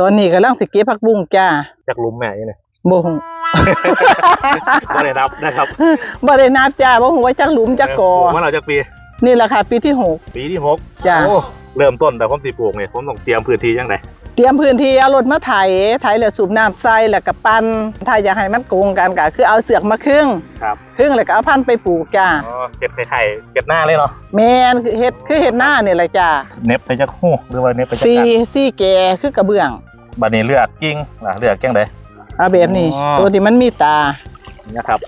ตอนนี้กำลังสิเก็บผักบุ้งจ้าจากหลุมแม่นี่เนี่ยบ่ฮู้ก็ได้รับนะครับบ่ได้นับจ้าบ่ฮู้ว่าจักหลุมจักกอปลูมาเราจากปี นี่แหละค่ะปีที่หกปีที่หกจ้ะโอ้เริ่มต้นแต่ผมสิปลูกเนี่ยผมต้องเตรียมพื้นที่ยังไงเตรียมพื้นที่เอารถมาไถไถแล้วสูบน้ำใส่แล้วก็ปั้นถ้าอยากให้มันโกงกันก็คือเอาเสือกมาครึ่งครับครึ่งแล้วก็เอาพันธุ์ไปปลูกจ้าอ๋อเก็บไข่ไข่เก็บหน้าเลยเนาะแม่นคือเฮ็ดคือเฮ็ดหน้านี่แหละจ้าเน็บไปจากหูหรือว่าเน็บไปจากซีกันซีแก่คือกระเบื้อง บัดนี้เลือกกิ้งนะเลือกกิ้งเลยเอาแบบนี้ อ๋อ ตัวที่มันมีตา นะครับ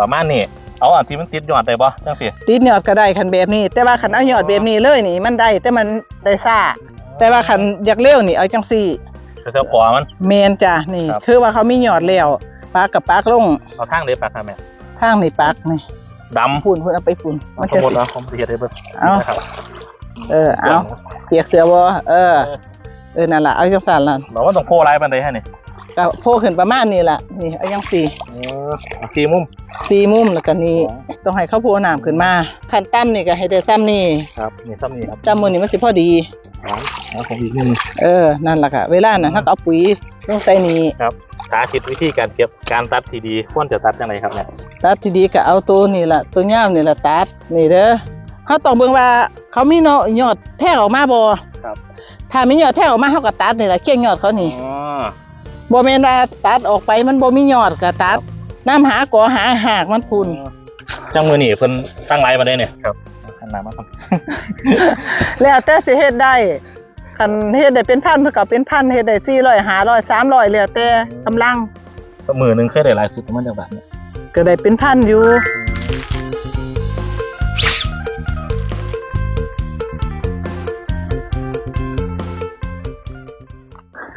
ประมาณนี้ เอาอันที่มันติดยอดได้บ่จังสิติดยอดก็ได้คันแบบนี้ แต่ว่าคันเอายอดแบบนี้เลยนี่มันได้แต่มันได้ซ่า แต่ว่าคันอยากเร็วนี่เอาจังซี่คือเจ้าปอมัน เมนจ้ะนี่ ครับ คือว่าเขามียอดแล้วปากกับปากลงเอาทางเดียวปากค่ะแม่ทางนี่ปากนี่ดำฝุ่นฝุ่นเอาไปฝุ่นเอาสมมติว่าผมสิเฮ็ดให้เบิ่งเอานะครับเออเอาเปียกเสือบ่เออ เออ นั่นล่ะเอาจังซั่นล่ะบอกว่าต้องโพลายปานใดฮะนี่ก็โผล่ขึ้นประมาณนี้ล่ะนี่เอาจังสี่เออเอาสี่มุมสี่มุมแล้วก็นี่ต้องให้เขาโผล่น้ำขึ้นมาขั้นต่ำนี่ก็ให้ได้ซ้ำนี่ครับนี่ซ้ำนี่ครับจำมือนี่มันสิพอดีครับเอาของอีกมุมเออนั่นล่ะค่ะเวลาน่ะถ้าเอาปุ๋ยลงใส่นี่ครับสาธิตวิธีการเก็บการตัดที่ดีควรจะตัดจังไดครับเนี่ยตัดที่ดีก็เอาตัวนี่ล่ะตัวยาวนี่ล่ะตัดนี่เด้อเขาต้องเบิ่งว่าเขามีเนาะยอดแทงออกมาบ่ครับ ถ้ามียอดแทงออกมาเขาก็ตัดนี่ล่ะเคี่ยงยอดเขานี่อ๋อบ่แม่นว่าตัดออกไปมันบ่มียอดก็ตัดน้ำหากอหาหากมันพุ่นจังมือนี่เพิ่นตั้งไลน์มาได้เนี่ยครับขนาดมาครับแล้วแต่สิเฮ็ดได้คันเฮ็ดได้เป็นพันเพิ่นก็เป็นพันเฮ็ดได้400 500 300แล้วแต่กำลังก็มือหนึงเคยได้หลายสุดประมาณจังบาทเนี่ยก็ได้เป็นพันอยู่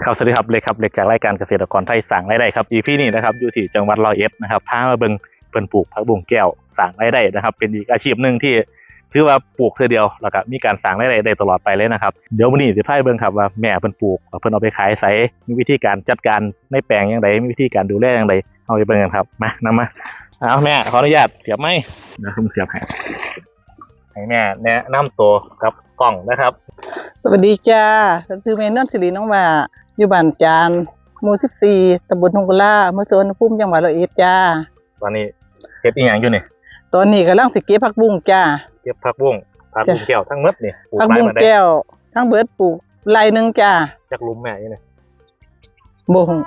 ครับสวัสดีครับเล็กครับเล็กจากรายการเกษตรกรไทยสั่งไรายได้ครับ EP นี้นะครับอยู่ที่จังหวัดร้อยเอ็ดนะครับพามาเบิ่งเพิ่นปลูกผักบุ้งแก้วสั่งไรายได้นะครับ เป็นอีกอาชีพหนึ่งที่ถือว่าปลูกเสียเดียวแล้วก็มีการสั่งรได้ได้ตลอดไปเลยนะครับเดี๋ยววันนี้จะพาเบิ่งครับว่าแม่เพิ่นปลูกว่าเพิ่นเอาไปขายไสมีวิธีการจัดการในแปลงอย่างไรมีวิธีการดูแลอย่างไรเอาไปเบิ่งกันครับมานำมาเอาแม่ขออนุญาตเสียบไหมเดี๋ยวผมเสียบให้ ให้แม่แนะนำตัวกับกล้องนะครับ สวัสดีจ้าฉันชื่อเมนนนสิริน้องว่าอยู่บ้านจานหมู่14ตำบลทงกุลาอำเภอโซนภูมิจังหวัดร้อยเอ็ดจ้า ตอนนี้เฮ็ดอีหยังอยู่นี่ตอนนี้กำลังสิเก็บผักบุ้งจ้า เก็บผักบุ้งผักบุ้งจ้ะแก้วทั้งหมดนี่ปลูกผักไม้บุ้งมาได้แก้วทั้งเบิดปลูกไร่หนึงจ้าจากหลุมแม่นี่นะบ่ฮู้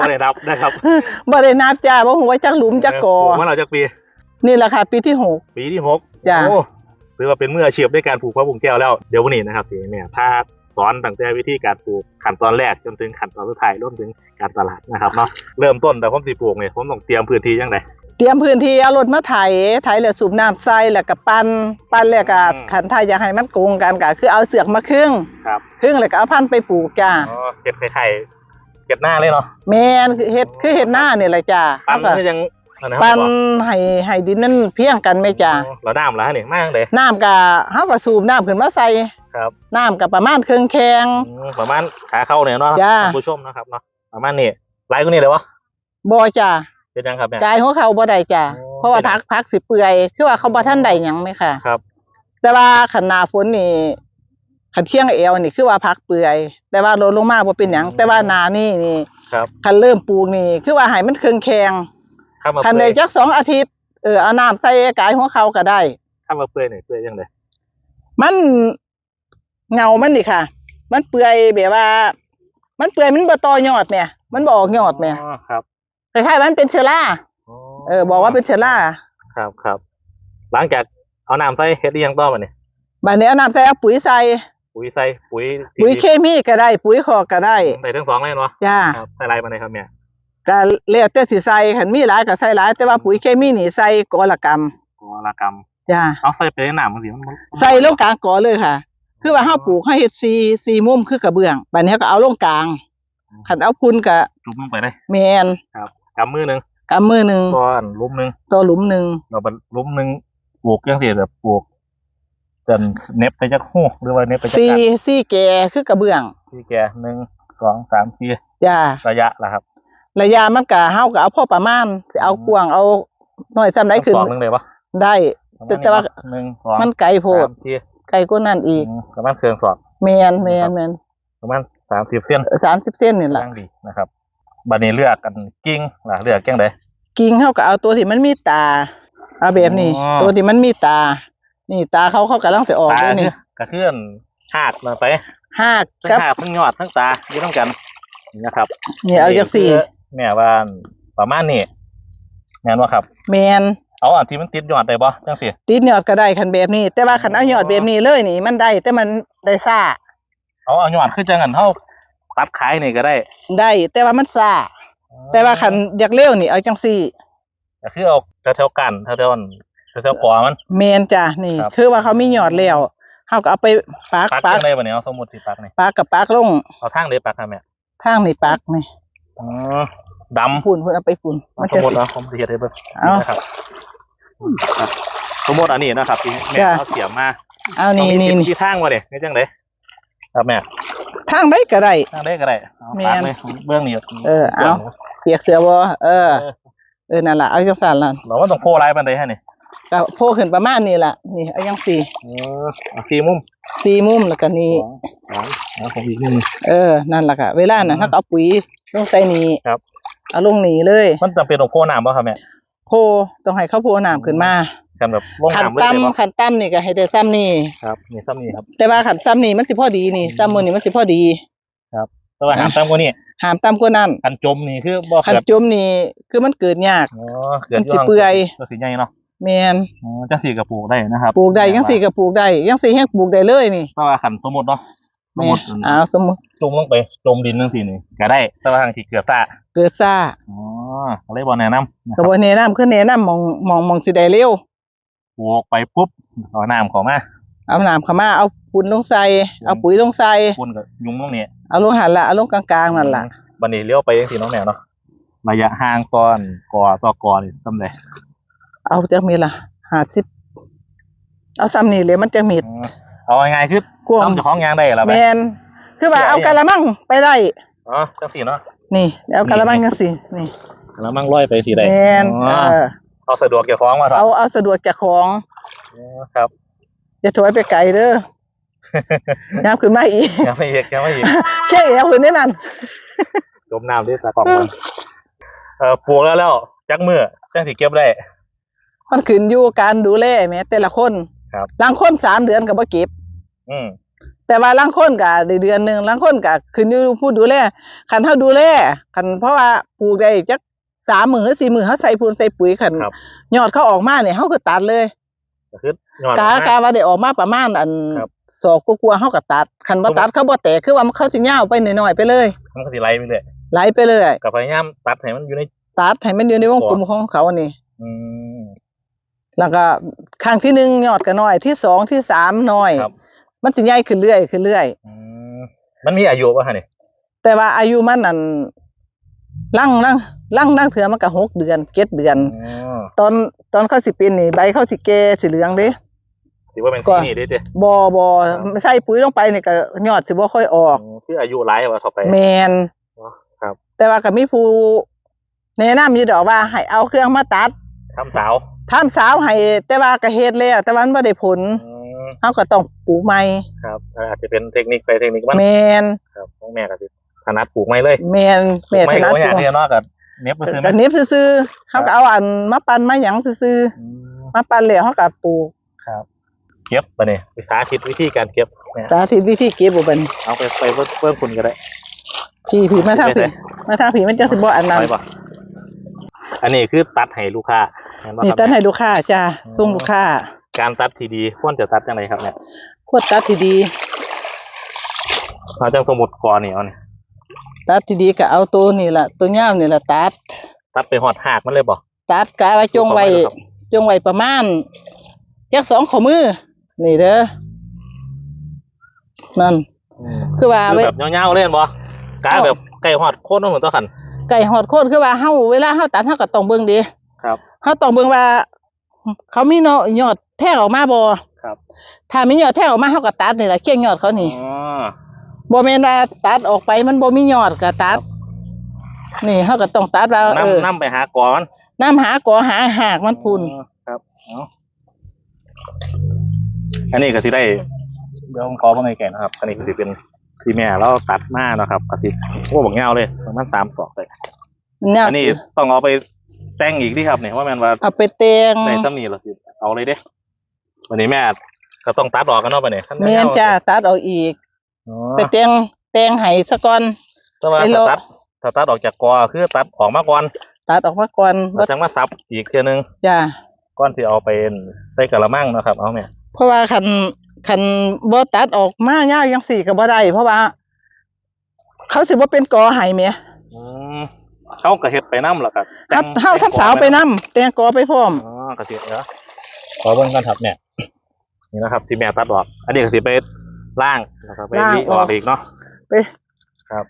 บ่ได้รับนะครับบ่ได้นับจ้าบ่ฮู้ว่าจักหลุมจักกอปลูกมาเราจากปี นี่แหละค่ะปีที่หก ปีที่หกจ้ะ โอ้ถือว่าเป็นมืออาชีพในการปลูกผักบุ้งแก้วแล้วเดี๋ยววันนี้นะครับที่แม่ถ้าสอนตั้งแต่วิธีการปลูกขั้นตอนแรกจนถึงขั้นตอนสุดท้ายรวมถึงการตลาดนะครับเนาะเริ่มต้นแต่ผมสิปลูกเนี่ยผมต้องเตรียมพื้นที่ยังไง เตรียมพื้นที่เอารถมาไถไถแล้วสูบน้ำใส่แล้วก็ปั้นปั้นแล้วก็อืม ขันถ้าอยากให้มันโกงกันก็คือเอาเสือกมาครึ่งครับครึ่งแล้วก็เอาพันธุ์ไปปลูกจ้าอ๋อเก็บไข่ไข่เก็บหน้าเลยเนาะแม่นคือเฮ็ดคือเฮ็ดหน้านี่แหละจ้าปั้นเอาก็คือยังอั นนั้นปั้นครับให้ให้ดินนั่นเพียงกันไหมจ้าอ๋อเราน้ำแล้วนี่มากเลยน้ำก็เฮาก็สูบน้ำขึ้นมาใส่ครับน้ำก็ประมาณครึ่งแข้งอืมประมาณขาเข้าเนี่ยเนาะจ้ะท่านผู้ชมนะครับเนาะประมาณนี้ไลค์ก็นี่เลยวะบ่จ้าเป็นยังครับเนี่ยจ่ายหัวเขาบ่ได้จ้าโอ้เพราะว่าพักพักสิเปื่อยคือว่าเขาบ่ทันได้หยังไหมค่ะครับ แต่ว่าขันหนาฝนนี่ขันเที่ยงเอวนี่คือว่าพักเปื่อย แต่ว่าลดลงมาบ่เป็นหยังอืมแต่ว่าหนานี่นี่ครับคันเริ่มปลูกนี่ คือว่าให้มันเคืองแข็ง ข้ามมาคันเปื่ได้อยจักสองอาทิตย์เออเอาน้ำใส่กายหัวเขาก็ได้ ข้ามมาเปื่อยเนี่ยเปื่อยยังไงมันเงามันนี่ค่ะ มันเปื่อยแบบว่า มันเปื่อยมันบ่ต่อยอดแหม่มันบ่ออกยอดแหม่อ๋อครับคล้ายๆมันเป็นเชื้อราเออ บอกว่าเป็นเชื้อราครับครับ หลังจากเอาน้ำใส่เฮ็ดอีหยังต่อมาเนี่ยบัดนี้เอาน้ำใส่เอาปุ๋ยใส่ปุ๋ยใส่ปุ๋ยที่ปุ๋ยเคมีก็ได้ ปุ๋ยคอกก็ได้ใส่ทั้งสองเลยเนาะจ้าครับใส่ไรมาเลยครับเนี่ย ก็แล้วแต่สิใส่คันมีหลายก็ใส่หลาย แต่ว่าปุ๋ยเคมีนี่ใส่กอละกรรมกอละกรรมจ้าเอาใส่ไปในน้ำมันสิมันใส่ลงกลางกอเลยค่ะ คือว่าเฮาปลูกเฮาเฮ็ดซีซีมุมคือกระเบื้องบัดนี้ก็เอาลงกลางคันเอาพุนก็จุ่มลงไปได้แมนครับกำมือหนึงกำมือหนึงก้อนลุมหนึงต่อหลุมหนึงเราเป็นลุมหนึงปลูกยังสิแบบปลูกจนเน็บไปจากหูหรือว่าเน็บไปจากซีกันซีแก่คือกระเบื้องที่แกหนึ่งสองสามสี่จ้าระยะละครับ ระยะมันก็เฮาก็เอาพอประมาณสิเอากว้างเอาน้อยซ้ำใดขึ้นสองหนึงเลยปะได้ประแต่ณแต่ว่านี้ปะหนึ่งสองมันไกลโพดสามสี่ไกลกว่านั้นอีกอืมประมาณเครื่องสองแมนแมนแมนประมาณสามสิบเส้นสามสิบเส้นนี่แหละย่างดีนะครับบัดนี้เลือกกันกิ้งล่ะเลือกแก้งใดกิ่งเขาก็เอาตัวที่มันมีตาเอาแบบนี้อ๋อตัวที่มันมีตา นี่ตาเขาเขากำลังจะออกตาด้วยเนี่นี่ยกระเทือนหากมาไปหากทั้งกับหากทั้งยอดทั้งตาอยู่ต้องกันนะครับนี่เอาจากสี่คือ แม่ว่าประมาณนี้แม่นว่าครับ แมนเอาอันที่มันติดยอดได้บ่จังสิติดยอดก็ได้คันแบบนี้ แต่ว่าคันเอายอดแบบนี้เลยนี่ มันได้แต่มันได้ซ่าเอาเอายอดคือจังอันเฮาตัดขายนี่ก็ได้ ได้แต่ว่ามันซ่าแต่ว่าคันอยากเร็วนี่เอาจังสี่ก็คือเอาแถวๆกันแถวๆอันแถวๆกอมันแมนจ้ะนี่ครับคือว่าเขามียอดแล้วเขาก็เอาไปปักปักปักจังได๋บัดนี้เอาสมมุติสิปักนี่ปักกับปักลงเอาทางใดปักครับแม่ทางนี่ปักนี่ อ๋อดำฝุ่นฝุ่นเอาไปฝุ่นเอามันสจะมมุติเนาะผมสิเฮ็ดให้เบิ่งเอา นะครับครับสมมุติอันนี้นะครับที่แม่จ้ะเอาเสียมมาเอานี่ต้องมีนี่ทิศนี่ที่ทางว่าเด้นี่จังไดครับแม่ทางได้ก็ได้ ทางใดก็ได้เอาแม่ปักนเลยเบื้องนี้เออเอาเปียกเสือบ่เออ เออนั่นล่ะเอาจังสั่นล่ะเราว่าต้องโพลายปานใดฮะนี่ก็โผล่ขึ้นประมาณนี้ล่ะนี่เอาจังสี่เออเอาสี่มุมสี่มุมแล้วก็นี่สองสามเอาของอีกมุมเออ นั่นล่ะค่ะ เวลาน่ะอืมถ้าเอาปุ๋ย ลงใส่นี่ครับ เอาลงนี่เลย มันจำเป็นต้องโพน้ำป่ะครับแม่โพต้องให้เขาโพน้ำขึ้นมากันแบบลงขันน้ำเลยได้ต่ำป่ะขันต่ำนี่ก็ให้ได้ซ้ำนี่ ครับนี่ซ้ำนี่ครับแต่ว่าขันซ้ำนี่มันสิพอดีนี่ซ้ำมือนี่มันสิพอดี แต่ว่าหามตามกว่านี้ห้ามต่ำกว่านั้นคันจมนี่คือบ่ขันเกิดจมนี่คือมันเกิดยาก อ๋อเกิดมันสิเปื่อยก็สิใหญ่เนาะแม่นอ๋อจังสี่ก็ปลูกได้นะครับปลูกได้ยังสี่ก็ปลูกได้ยังสี่แห้งปลูกได้เลยนี่แต่ว่าคันสมมุติเนาะ สมแม่มุติอ้าวสมมุติจมลงไปจมดินจังซี่นี่ก็ได้แต่ว่าทางที่เกิดซ่าเกิดซ่าอ๋อก็เลยบ่แนะนำนะคก็รับบ่แนะนำคือแนะนำมองมองมองสิได้เร็ว ปลูกไปปุ๊บเอาน้ำเข้ามาเอาน้ำเข้ามาเอาปุ๋ยลงใส่เอาปุ๋ยลงใส่คุณก็ยุงตรงนี้เอาลงหันละเอาลงกลางๆนั่นล่ะบันนี้เลี้ยวไปยังที่น้องแนวเนาะระยะห่างก่อนกอต่อกอนี่ทำไดเอาจักมีละห้าสิบเอาซ้ำนี่เลยมันจะมีดอืมเอาง่ายๆคือ กวางทำเจ้าของยางได้แล้วแมไปนคือว่าเอากะละมังไปได้ อ๋อจังสีเนาะ นี่เอากะละมังจังสินี่แล้วมั่งร้อยไปสีใดแมนอ๋อเออเอาสะดวกเกี่ยวของมาเถอะเอาเอาสะดวกจากของอ๋อครับ อย่าถอยไปไกลเด้อ น้ำขึ้นมาอีกยังไม่อีกยังไม่อีกแค่เอวขึ้นนี่นั่นจมน้ำด้วยตากล่องมันเออปลูกแล้วแล้วจักมือจังสิเก็บได้ มันขึ้นอยู่การดูแลแหม่แต่ละคนครับ ลางคนสามเดือนก็บ่เก็บ อืมแต่ว่าลางคนก็ได้เดือนหนึ่งลางคนก็ขึ้นอยู่ผู้ดูแลคันเฮาดูแลคันเพราะว่าปลูกได้จักสามมื้อสี่มื้อเฮาใส่ปูนใส่ปุ๋ยคันครับ ยอดเขาออกมาเนี่ยเขาก็ตัดเลยก็คือยอดกาออกมกาว่าได้ออกมาประมาณอันครับ ศอกกลัวาๆเขาก็ตัดคันบ่ตัดเขาบ่แตกคือว่ามันเขาสิยาวไปหน่อยๆไปเลยมันก็สิไล่ไปเรื่อยไหลไปเลย กับพยายามตัดให้มันอยู่ใน ตัดให้มันอยู่ในวงกลมของเขานี่ อืม แล้วก็ครั้งที่หนึ่งยอดก็น้อยที่สองที่สามน้อย ครับ มันสิใหญ่ขึ้นเรื่อยขึ้นเรื่อยอืมมันมีอายุป่ะฮะนี่แต่ว่าอายุมันนั่นลังลังลังลังเถื่อมันก็หกเดือนเจ็ดเดือน อ๋อตอนตอนเขาสิเป็นนี่ใบเขาสิแก่สิเหลืองเด้ ถือว่าเป็นก่สีอนนี่ได้เด้บ่บ่ครับ ใส่ปุ๋ยลงไปนี่ก็ยอดสิบ่ค่อยออกอืมคืออายุหลายว่าเท่าไป แมนอ๋อครับ แต่ว่าก็มีผู้แนะนำอยู่ดอกว่าให้เอาเครื่องมาตัดทำสาวทำสาวให้แต่ว่าก็เฮ็ดแล้วแต่ว่ามันบ่ได้ผล อืม เฮาก็ต้องปลูกใหม่ครับเอ่ออาจจะเป็นเทคนิคไปเทคนิคมันแมนครับของแม่ก็สิถนัดปลูกไม้เลยแมนปลูแม่กไม้ถนัดก็บ่อปยากลูกเรียนเนาะกับเน็บไปซื้อไหมก็เน็บซื่อๆเฮาก็เอาอันมาปั่นมาหยังซื่ออืมๆมาปั่นแล้วเฮาก็ปลูกครับเก็บไปเนี่ยวิสาธิตวิธีการเก็บเนี่ยสาธิตวิธีเก็บบ่บัดนเอาไปไปเพิ่มเพิ่มคุณก็ได้พี่พี่มาทางพี่มาทางพี่มันจังสิบ่อันนั้นไปป่ะอันนี้คือตัดให้ลูกค้าเห็นบ่นี่ครับตัดให้ลูกค้าจ้าอืมส่งลูกค้า การตัดที่ดีควรจะตัดจังไรครับเนี่ยควรตัดที่ดีเราจังสมุดก่อนนี่เอาเนี่ยตัดที่ดีก็เอาตัวนี่ล่ะตัวยาวนี่ล่ะตัด ตัดไปหอดหากมันเลยบ่ตัดกะไว้จงไว้สู้เขาไว้เหรอครับจงไว้ประมาณจักสองข้อมือ นี่เด้อนั่นคือว่าคือไว้แบบเงาๆเล่นบ่กาแบบใกล้หอดโค่นมันเหมือนตัวขันไก่หอดโคนคือว่าเฮาเวลาเฮาตัดเฮาก็ต้องเบิ่งเดีครับเฮาต้องเบิ่งว่า เขามีเนาะยอดแทงออกมาบ่ครับ ถ้ามียอดแทงออกมาเฮาก็ตัดนี่ล่ะเคียงยอดเขานี่อ๋อบ่แม่นว่าตัดออกไปมันบ่มียอดก็ตัด นี่เฮาก็ต้องตัดว่าเออนำนำไปหากอมันน้ำหากอหาหากมันพุ่นอ๋อครับเอาอันนี้ก็สิได้เดี๋ยวผมขอเบิ่งให้แก่นะครับ อันนี้ก็สิเป็นที่แม่เราตัดมาเนาะครับกระสิโอ้บอกเงาเลยประมาณสามศอกเลยเนี่ยอันนี้ต้องเอาไป แต่งอีกที่ครับเนี่ยว่าแม่นว่าเอาไปเตียงในซ้ำนี้เราสิเอาเลยเด้วันนี้แม่ก็ต้องตัดออกกันเนาะไปเนี่ยเมียนจ้าตัดเอาอีกอ๋อไปเตียงเตียงไห้ซะก่อนแต่ว่าไปโลถ้าตัดถ้าตัดออกจากกอคือตัดออกมาก่อนตัดออกมาก่อนแล้วจังมาซับอีกเทียนึงจ้าก่อนที่เอาไปใส่กระมังเนาะครับ เอาแม่เพราะว่าคันคันบ่ตัดออกมายาวจังสี่ก็บ่ได้เพราะว่า เขาสิบ่เป็นกอไห้แหม่อืม เขาก็เฮ็ดไปน้ำแล้วก็เฮาเฮาทับสาวไปนํแต่งกอไปพร้อมอ๋อกระสิเนาะขอเบิ่งกันครับเนี่ยนี่นะครับ ที่แม่ตัดออก อันนี้ก็สิไปล่างแล้วก็ไปล่างรีออออกกอีกเนาะไปครับ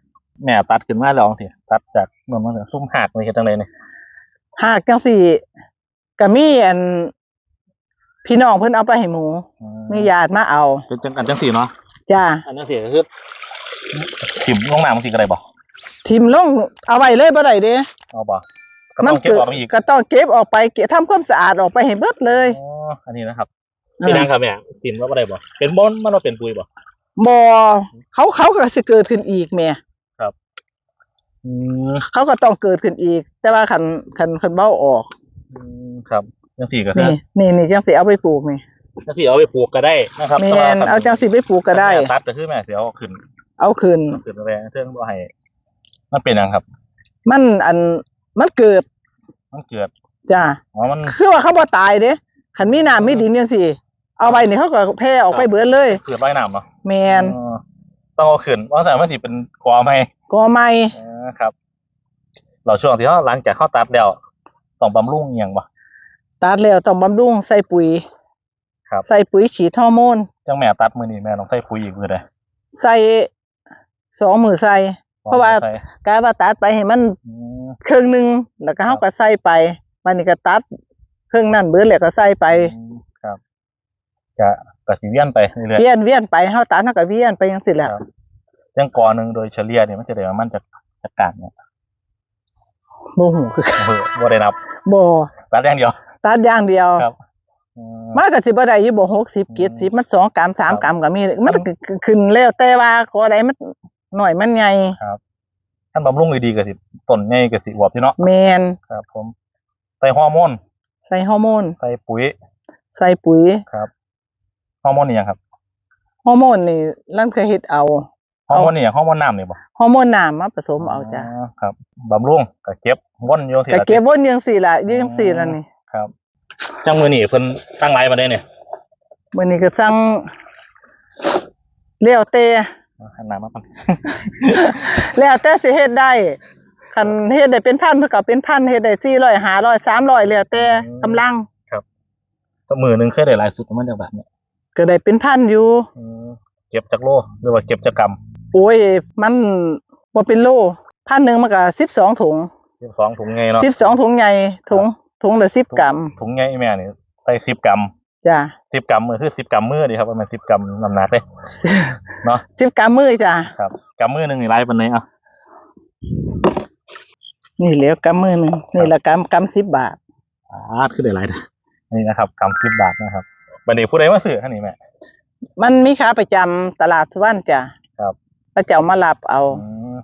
แม่ตัดขึ้นมาแล้วสิตัดจากเหมือนมันซุ่มหักนี่เฮ็ดจังไดเนี่ยหากจังสี่ก็มีอันพี่น้องเพิ่นเอาไปให้หมูอืมีญาติมาเอาเป็นจังอันจังสี่เนาะจ้าอันจังสี่ก็คือถิ่มลงน้ำมันสิก็ได้บ่ ทิมลงเอาไว้เลยบ่ได้เด้เอาบ่ก็ต้องเก็บออกมาอีกก็ต้องเก็บออกไปเก็บทำความสะอาดออกไปให้เบิดเลยอ๋ออันนี้นะครับพี่นางครับแม่ถิ่มว่าบ่ได้บ่เป็นบ่มันว่าเป็นปุ๋ยบ่บ่เขาเขาก็สิเกิดขึ้นอีกแหม่อืมเขาก็ต้องเกิดขึ้นอีก แต่ว่าคันคันคันเบ้าออกอืมครับจังสี่ก็คือนี่นี่นี่จังสิเอาไปปลูกนี่จังสี่เอาไปปลูกก็ได้นะครับแม่นเอาจังสิไปปลูกก็ได้แม่ตัดก็คือแม่สิเอาขึ้น เอาขึ้นขึ้นแรงเชิงบ่ให้ มันเป็นหยังครับ มันอันมันเกิดมันเกิดจ้าอ๋อมันคือว่าเขาบ่ตายเด้คันมีน้ำมีดินจังซี่ เอาไว้นี่เขาก็แผ่ออกไปเบิดเลย เกิดว่ายน้ำเนาะแม่นอ๋อต้องเอาขึ้นว่าแต่มันสิเป็นกอไหมกอไม้อ่าครับ เราช่วงที่เขาหลังจากเขาตัดแล้วต้องบำรุงอหย่างบ่ ตัดแล้วต้องบำรุงใส่ปุ๋ยครับ ใส่ปุ๋ยฉีดฮอร์โมนจังแม่ตัดมือนี่แม่ต้องใส่ปุ๋ยอีกมือเลยใส่สองมือใส่ เพราะว่า ใส่กาว่าตัดไปให้มันอืมครึ่งหนึงแล้วก็เฮาก็ใส่ไปวันนี้ก็ตัดครึ่งนั้นเบิดแล้วก็ใส่ไปอืมครับจะกระสิเวียนไปเรื่อยเวียนเวียนไปเฮาตัดเฮาก็เวียนไปจังซี่แหละครับๆจังกอหนึ่งโดยเฉลี่ยเนี่ยมันจะได้ประมาณจากจากการเนี่ยบ่ฮู้คือกันเออบ่ได้นับบ่ตัดอย่างเดียว ตัดอย่างเดียว ครับอืม มันก็สิบ่ได้อยู่บ่60 70มัน2กรัม3กรัมก็มี มันก็ขึ้นแล้วแต่ว่าขอใดมัน น้อยมันใหญ่ท่านบำรุงดีๆก็สิต้นใหญ่ก็สิอวบอยู่เนาะแม่นครับ ผมใส่ฮอร์โมนใส่ฮอร์โมนใส่ปุ๋ย ใส่ปุ๋ยครับฮอร์โมนนี่หยังครับฮอร์โมนนี่ลังเคยเฮ็ดเอาฮอร์โมนนี่หยังฮอร์โมนน้ำนี่บ่ฮอร์โมนน้ำมาผสมเอาจ้ะครับบำรุงก็เก็บวนอยู่ที่ก็ละเก็บวนจังซี่ล่ะอยู่จังซี่ล่ะนี่ครับจังมือนี่เพิ่นตั้งไลน์มาได้เนี่ยมื้อนี้ก็สั่งแล้วแต่ หันหน้ามาก่อนแล้วแต่สิเฮ็ดได้คันเฮ็ดได้เป็นพันเพิ่นก็เป็นพันเฮ็ดได้400 500 300แล้วแต่กำลังตัวมือหนึงเคยได้หลายสุดประมาณจักบาทเนี่ยก็ได้เป็นพันอยู่อืมเก็บจากโลหรือว่าเก็บจากกำโอ้ยมันบ่เป็นโลพันหนึงมันก็12ถุงเก็บสองถุงไงเนาะ12ถุงใหญ่ถุงถุงละ10กรัมถุงไงแม่นี่ใส่สิบกรัม จ้ะสิบกรัมมือคือสิบกรัมมือดีครับประมาณสิบกรัมน้ำหนักเลยเนาะ10กรัมมือจ้ะครับกรัมมือหนึ่งนี่ไลน์เป็นไงอะนี่แหล้วกรัมมือหนึงนี่ละกรัมกรัม10บาทอ่าคือได้ไลน์นะนี่นะครับกรัมสิบบาทนะครับบันนี้ผู้ใดมาซื้อท่านนี่แม่มันมีค้าประจำตลาดสุวรรณจ้ะครับพระเจ้ามารับเอาอืม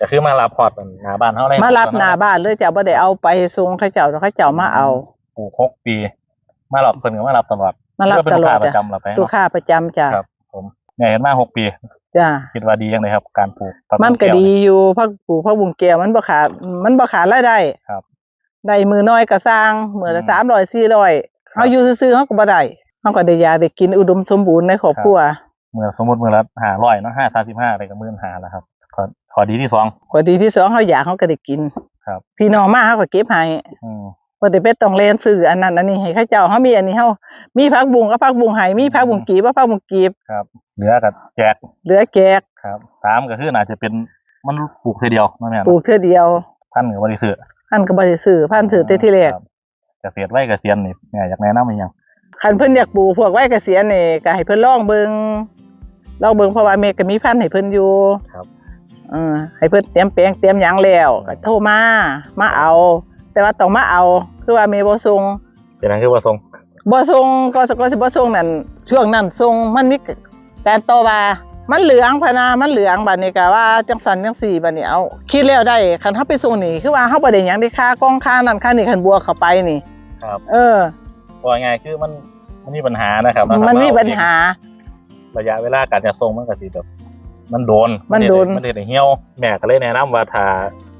ก็คือมารับพอร์ตหน้าบ้านเขาเลยมารับหน้าบ้านเลยเจ้าบ่ได้เอาไปส่งเขาเจ้าเขาเจ้ามาเอาปลูกหกปี มารับเพิ่นก็มารับตลอดมารับเพื่ตเป็นลอดลูกค้าปจ้ะระจำเราไปลูกเนาะค้าประจำจ้ะครับ ผมเนี่ยเห็นมาหกปี จ้ะคิดว่าดียังไงครับ การปลูกผัมันก็บุ้งแวดีอยู่พักปลูกพักบุงแก้วมันบ่ขาดมันบ่ขาดรายได้ครับ ได้มือน้อยก็สร้างมือละอืม สามร้อยสี่ร้อยครับเฮาอยู่ซื่อๆเฮาก็บ่ได้เฮาก็ได้ยาได้กินอุดมสมบูรณ์ในครอบครัวเมื่อสมมติมือละห้าร้อยเนาะห้าสามสิบห้าอะไรก็มื่นหาแล้วครับขอขอดีที่สองข้อดีที่สองเฮาอยากเฮาก็ได้กินครับ พี่น้องมาเฮาก็เก็บให้อืม บ่ได้ไปต้องเล่นซื้ออันนั้นอันนี้ให้เขาเจ้าเฮามีอันนี้เฮามีผักบุ้งก็ผักบุ้งให้มีผักบุ้งกีบก็ผักบุ้งกีบครับ เหลือกับแจกเหลือแจกครับสามก็คือน่าจะเป็นมันปลูกทีเดียวนั่นแหละปลูกเทื่อเดียวพันหรือบริสุทธิ์อันก็บ่ได้ซื้อพันซื้อแต่ที่แรกเกษตรไร่เกษียณนี่แม่อยากแนะนำอีกอย่างคันเพิ่นอยากปลูกพวกไว้เกษียณนี่ก็ให้เพิ่นลองเบิ่งลองเบิ่งเพราะว่าแม่ก็มีพันธุ์ให้เพิ่นอยู่ครับเออให้เพิ่นเตรียมแปลงเตรียมหยังแล้วก็โทรมามาเอา แต่ว่าต้องมาเอาคือว่าแม่บ่ส่งเป็นอะไรคือว่าทรงบ่ส่งก็สก็สิบ่ส่งนั่นช่วงนั้นส่งมันมีการต่อว่ามันเหลืองพะนามันเหลืองบัดนี้ก็ว่าจังสันจังสี่บัดนี้เอาคิดแล้วได้คันเฮาไปส่งนี่คือว่าเฮาบ่ได้หยังได้ค่ากองค่านั่นค่านี่คันบัวเข้าไปนี่ ครับ เออว่าไงคือมันมันมีปัญหานะครับะครับมันมีปัญหา ระยะเวลาการจะส่งมันก็สิแบบมันโดน มันโดนมันเฮ็ดให้เหี่ยวแม่ก็เลยแนะนำว่าถ้า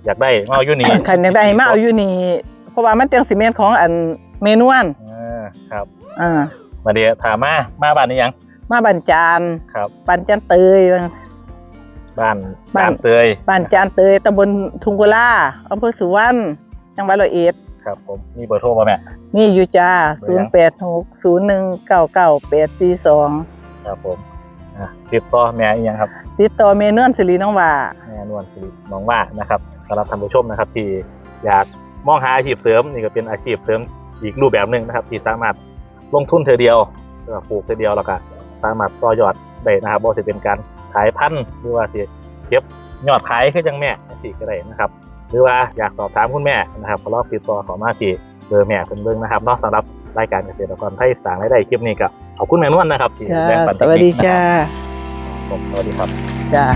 อยากได้มาเอาอยู่นี่คันอยากได้มาเอาอยู่นี่เพราะว่ามันจังสิแม่นของอันเมนวนอ่าครับอ่ามาเดี๋ยวถามมามาบ้านนี้ยัง มาบ้านจานครับบ้านจานเตยบ้านบ้านบ้านบ้านเตยบ้านจานเตยตำบลทุ่งกุลาอำเภอสุวรรณจังหวัดร้อยเอ็ดครับผมมีเบอร์โทรป่ะแม่นี่อยู่จ้าเบอร์ยัง0860199842ครับผมอะติดต่อแม่อีกยังครับ ติดต่อเมนวนสิริน้องว่าแม่นวลสิริน้องว่านะครับ สำหรับท่านผู้ชมนะครับ ที่อยากมองหาอาชีพเสริมนี่ก็เป็นอาชีพเสริมอีกรูปแบบหนึ่งนะครับ ที่สามารถลงทุนเธอเดียวแล้วก็ปลูกเธอเดียวแล้วก็สามารถต่อยอดได้นะครับบ่ว่าจะเป็นการขายพันธุ์หรือว่าสิเก็บยอดขายคือจังแม่สิก็ได้นะครับ หรือว่าอยากสอบถามคุณแม่นะครับก็ลองติดต่อเขอมาที่เบอร์แม่เพิ่นเบิ่งนะครับนอกสำหรับรายการเกษตรกรไทยสร้างรายได้คลิปนี้ก็ขอบคุณแม่นวลนะครับที่จ้าแบ่งปันสวัสดีจ้าผมสวัสดีครับจ้า